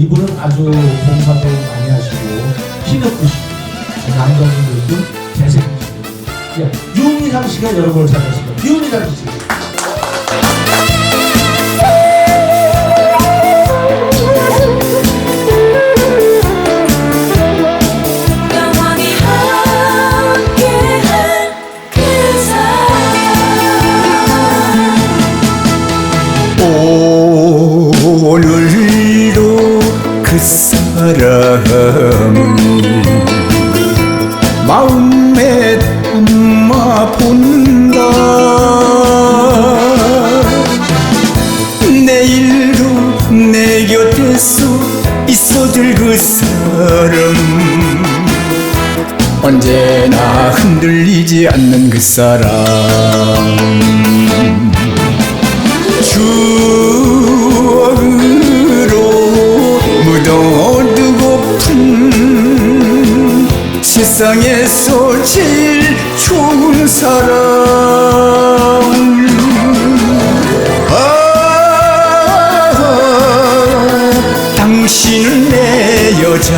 이분은 아주 봉사도 많이 하시고 희력구시고 남자분들도 재생이시고 예, 유미상 씨가 여러분을 찾았습니다. 유미상 씨. 영원히 함께한 그 사람 오 마음에 담아 본다. 내일도 내 곁에서 있어줄 그 사람. 언제나 흔들리지 않는 그 사람. 추 세상에서 제일 좋은 사람. 아, 당신은 내 여자.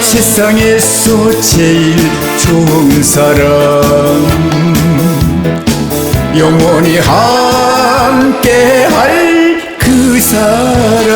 세상에서 제일 좋은 사람. 영원히 함께 할 그 사람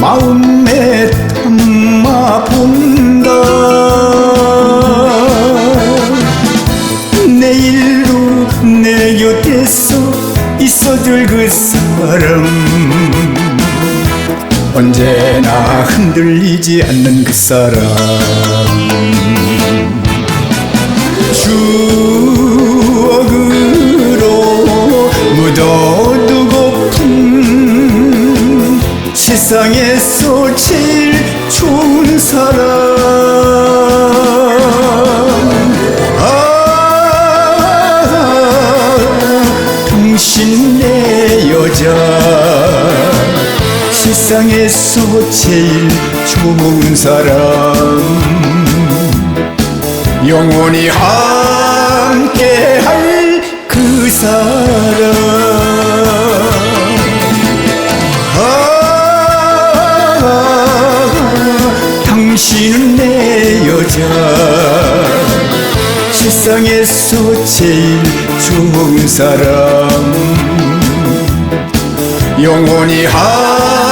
마음에 담아 본다. 내일도 내 곁에서 있어줄 그 사람. 언제나 흔들리지 않는 그 사람. 추 세상에서 제일 좋은 사람. 아, 당신 내 여자. 세상에서 제일 좋은 사람. 영원히 함께 할 그 사람 내 여자 세상에서 제일 좋은 사람. 영원히 함